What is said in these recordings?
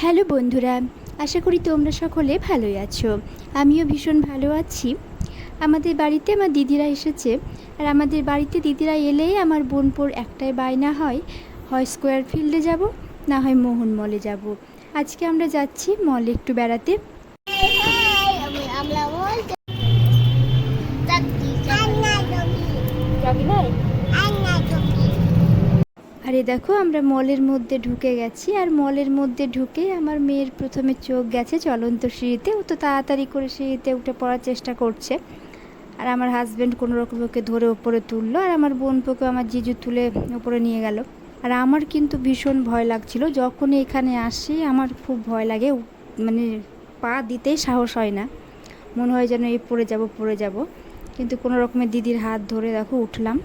Hello বন্ধুরা আশা করি তোমরা সকলে ভালোই আছো। আমিও ভীষণ ভালো আছি। আমাদের বাড়িতে আমার দিদিরা এসেছে আর আমাদের বাড়িতে দিদিরা এলেই আমার বোনপোর একটাই বায়না হয় হয় স্কোয়ার ফিল্ডে যাব না হয় মোহন মলে যাব। আজকে আমরা যাচ্ছি মলে একটু বেড়াতে। আমরা আরে দেখো, আমরা মলের মধ্যে ঢুকে গেছি আর মলের মধ্যে ঢুকে আমার মেয়ের প্রথমে চোখ গেছে চলন্ত সিঁড়িতে। ও তো তাড়াতাড়ি করে সিঁড়িতে উঠে পড়ার চেষ্টা করছে। আর আমার হাজব্যান্ড কোনো রকম ওকে ধরে ওপরে তুললো আর আমার বোনপোকে আমার জিজু তুলে ওপরে নিয়ে গেল। আর আমার কিন্তু ভীষণ ভয় লাগছিল। যখন এখানে আসি আমার খুব ভয় লাগে মানে পা দিতেই সাহস হয় না। মনে হয় যেন এই পড়ে যাব পড়ে যাব। কিন্তু কোনো রকমের দিদির হাত ধরে দেখো উঠলাম।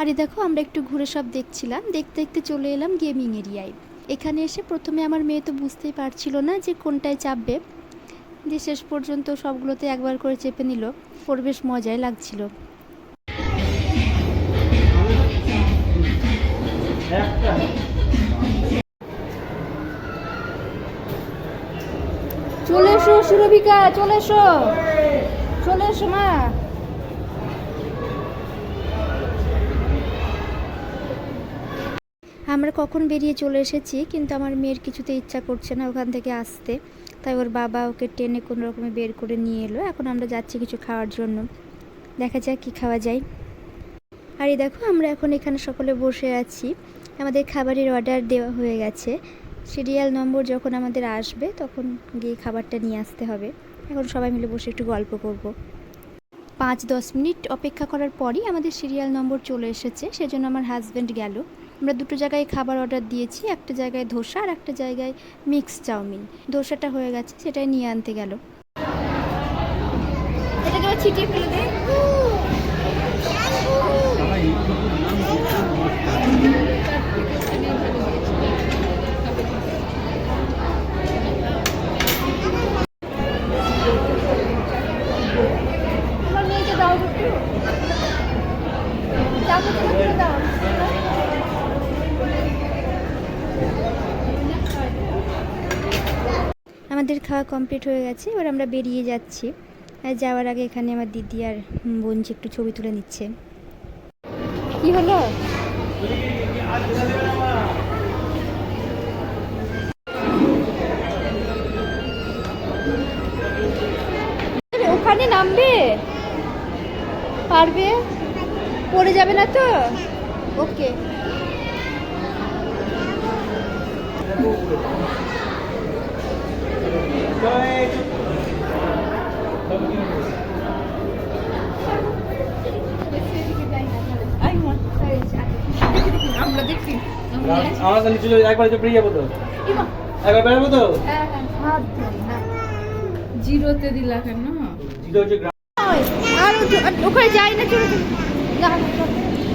আরে দেখো, আমরা একটু ঘুরে সব দেখছিলাম। দেখতে দেখতে চলে এলাম গেমিং এরিয়ায়। এখানে এসে প্রথমে আমার মেয়ে তো বুঝতেই পারছিল না যে কোনটায় চাপবে। যে শেষ পর্যন্ত সবগুলোতে একবার করে চেপে নিল। ওর বেশ মজাই লাগছিল। সুরভিকা চলে এসো। চলে এসো মা। আমরা কখন বেরিয়ে চলে এসেছি, কিন্তু আমার মেয়ের কিছুতে ইচ্ছা করছে না ওখান থেকে আসতে। তাই ওর বাবা ওকে টেনে কোনো রকমে বের করে নিয়ে এলো। এখন আমরা যাচ্ছি কিছু খাওয়ার জন্য। দেখা যাক কী খাওয়া যায়। আর এই দেখো, আমরা এখন এখানে সকলে বসে আছি। আমাদের খাবারের অর্ডার দেওয়া হয়ে গেছে। সিরিয়াল নম্বর যখন আমাদের আসবে, তখন গিয়ে খাবারটা নিয়ে আসতে হবে। এখন সবাই মিলে বসে একটু গল্প করব। পাঁচ দশ মিনিট অপেক্ষা করার পরই আমাদের সিরিয়াল নম্বর চলে এসেছে, সেজন্য আমার হাজব্যান্ড গেল। আমরা দুটো জায়গায় খাবার অর্ডার দিয়েছি, একটা জায়গায় ধোসা আর একটা জায়গায় মিক্স চাউমিন। ধোসাটা হয়ে গেছে, সেটাই নিয়ে আনতে গেল। ছিটিয়ে ফেলে দে তোমার মেয়েকে দাও তো একটু চামচটা তুলে দাও আমাদের খাওয়া কমপ্লিট হয়ে গেছে, এবার আমরা বেরিয়ে যাচ্ছি। আর যাওয়ার আগে এখানে আমার দিদি আর বোনজি একটু ছবি তুলে নিচ্ছে। কি হলো? ওখানে নামবে? পারবে? পড়ে যাবে না তো? ওকে। আমরা দেখছি। আমার নিচে একবার বেরিয়ে যাব তো। একবার বেরোবো তো? জিরোতে দিলা কেন? জিরো হচ্ছে ওখানে যাই না চলো চলো। না,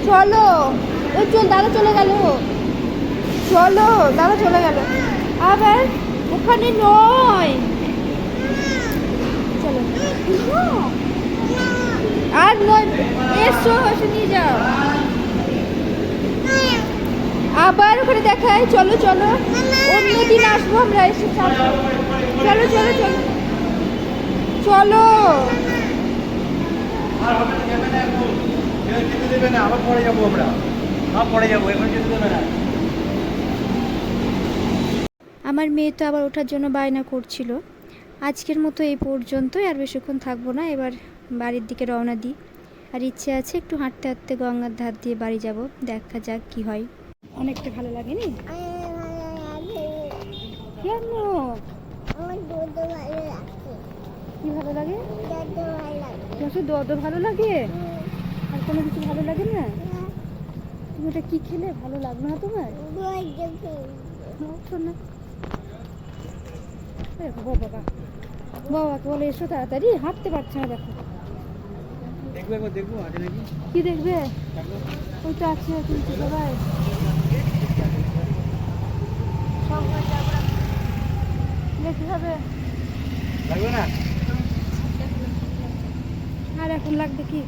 চলো। দাদা চলে গেল। চলো দাদা চলে গেল। আবার ওখানে নয়। চলো। আর নয় এসো এসে নিয়ে যাও। আবার ওখানে দেখায় চলো চলো। অন্য দিন আসব আমরা এসে। চলো চলো চলো। চলো। আর হবে যাবে না এখন। যেতে দেবে না আবার পরে যাব আমরা। আবার পরে যাব এখন যেতে দেবে না। আমার মেয়ে তো আবার ওঠার জন্য বায়না করছিল। আজকের মতো এই পর্যন্তই আর বেশিক্ষণ থাকব না। এবার বাড়ির দিকে রওনা দিই। আর ইচ্ছে আছে একটু হাঁটতে হাঁটতে গঙ্গার ধার দিয়ে বাড়ি যাব। দেখা যাক কি হয়। অনেকটা ভালো লাগেনি? কেন আমার দুধ ভালো লাগছে কি ভালো লাগে? তোমার দদ ভালো লাগে? আর কোনো কিছু ভালো লাগে না? তুমি এটা কি খেলে? ভালো লাগল না তোমার? না দেখো বাবা বাবাকে বলে এসো তাড়াতাড়ি হাঁটতে পারছে না দেখো। কি দেখবে? ওই তো আছে কিন্তু সবাই। দেখতে হবে। লাগবে না? আর এখন লাগবে কি?